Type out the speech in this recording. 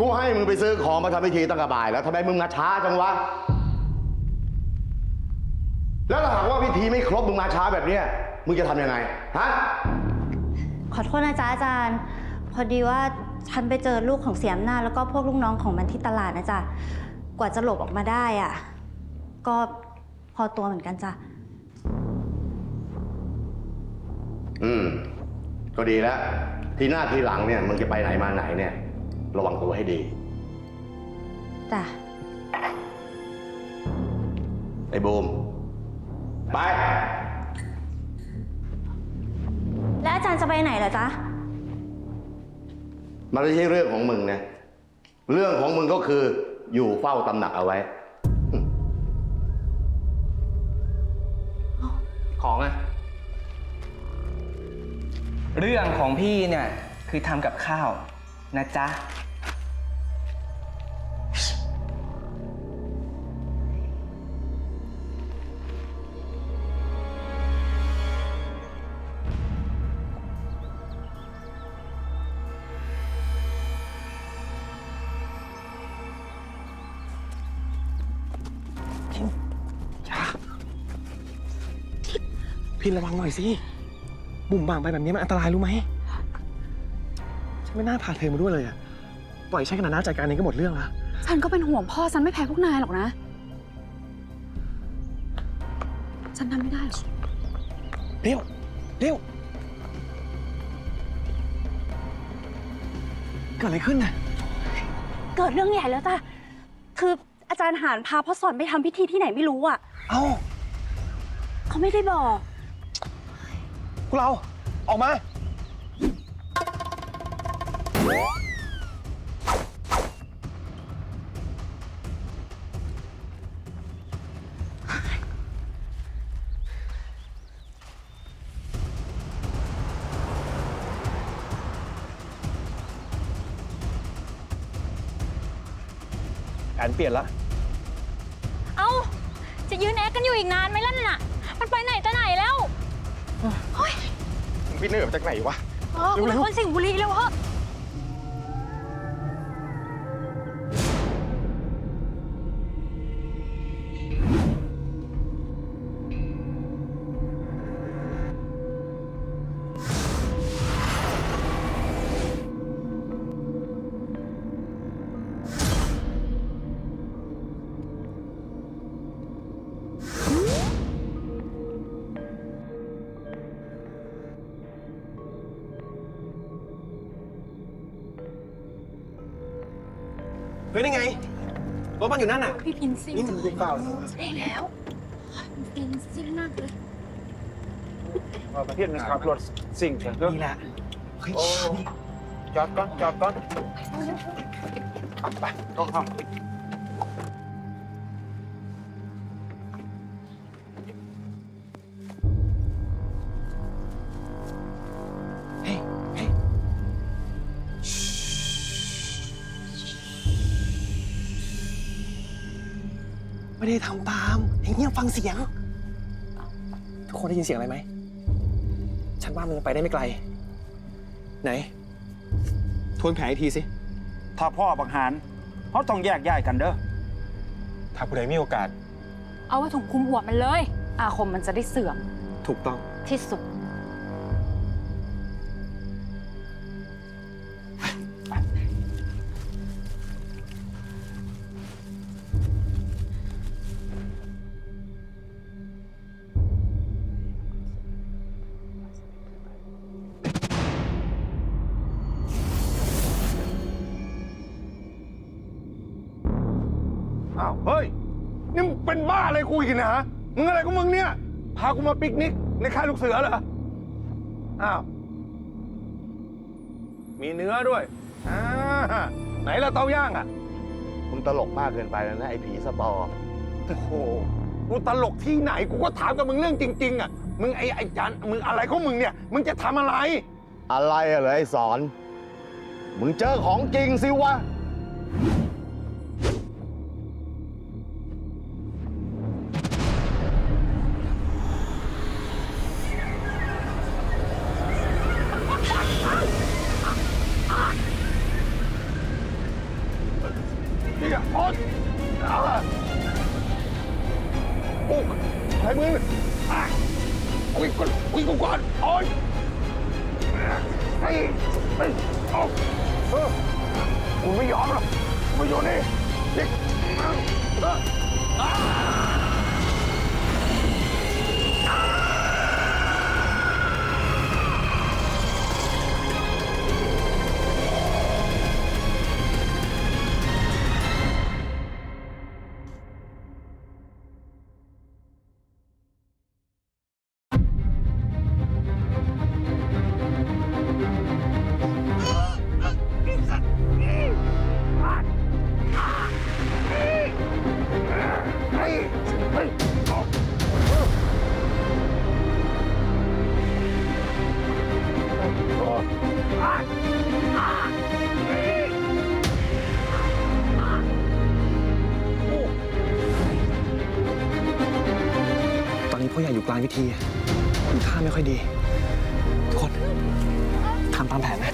มึงไปซื้อของมาทำพิธีตั้งกระบาย แล้วทำไมมึงมาช้าจังวะ แล้วถ้าหากว่าพิธีไม่ครบมึงมาช้าแบบเนี้ยมึงจะทำยังไงฮะ ขอโทษนะจ๊ะอาจารย์ พอดีว่าฉันไปเจอลูกของเสียมหน้าจแล้วก็พวกลูกน้องของมันที่ตลาดนะจ๊ะกว่าจะหลบออกมาได้อะ ก็พอตัวเหมือนกันจ้ะอืม ก็ดีแล้ว ทีหน้าทีหลังเนี่ยมึงจะไปไหนมาไหนเนี่ย ระวังตัวให้ดี จ้ะไอ้บูม ไป แล้วอาจารย์จะไปไหนเหรอจ๊ะ มันไม่ใช่เรื่องของมึงนะ เรื่องของมึงก็คืออยู่เฝ้าตำหนักเอาไว้ ของอะเรื่องของพี่เนี่ย คือทำกับข้าว นะจ๊ะพี่ระวังหน่อยสิ บุ่มบามไปแบบนี้มันอันตรายรู้ไหม ฉันไม่น่าพาเธอมาด้วยเลยอะปล่อยฉันขนาดนั้นจัดการเองก็หมดเรื่องละฉันก็เป็นห่วงพ่อฉันไม่แพ้พวกนายหรอกนะ ฉันทำไม่ได้หรอกเร็วเร็วเกิดอะไรขึ้นน่ะเกิดเรื่องใหญ่แล้วจ้ะคืออาจารย์หานพาพ่อสอนไปทำพิธีที่ไหนไม่รู้อะ เอ้าเขาไม่ได้บอก พวกเราออกมา แผนเปลี่ยนละ เอ้า จะยืนแอคกันอยู่อีกนานไหมล่ะน่ะ มันไปไหนจะไหนแล้วพี่เหนื่อยมาจากไหนวะ เออคุณเป็นคนสิงห์บุรีแล้วเหรอ เฮ้ยนี่ไงรถมันอยู่นั่นน่ะ พี่พินซิ่งนี่มันดูเปล่าได้แล้วพินซิ่งมากเลยประเทศนึงขับรถสิ่งเถอะนี่แหละเฮ้ยจอดก่อนจอดก่อนไปต้อง ไม่ได้ทำตามเองเงียบฟังเสียง ทุกคนได้ยินเสียงอะไรไหม ฉันว่ามันยังไปได้ไม่ไกล ไหน ทวนแผนอีกทีสิำถ้าพ่อบังหารเขาต้องแยกย้ายกันเด้อ ถ้าผู้ใดมีโอกาส เอาไว้ถุงคลุมหัวมันเลย อาคมมันจะได้เสื่อม ถูกต้อง ที่สุด อ้าวเฮ้ย นี่มึงเป็นบ้าอะไรกูอีกนะฮะ มึงอะไรของมึงเนี่ย พากูมาปิกนิกในค่ายลูกเสือเหรอ อ้าว มีเนื้อด้วยอ่าไหนละเตาย่างอะ มึงตลกมากเกินไปแล้วนะไอ้ผีสปอร์โอ้โห กูตลกที่ไหน กูก็ถามกับมึงเรื่องจริง ๆ อะ มึงไอ้ไอ้จันมึงอะไรของมึงเนี่ย มึงจะทำอะไร อะไรอะเหรอไอ้สอน มึงเจอของจริงสิวะ โอ้ใครมึงอะคุยก่อนคุยกูก่อนโอ๊ยไอ้ไอ้เอาเออกูไม่ยอมหรอกกูไม่อยู่นี่นี่ วิธีคุณค่าไม่ค่อยดี ทุกคนทำตามแผนนะ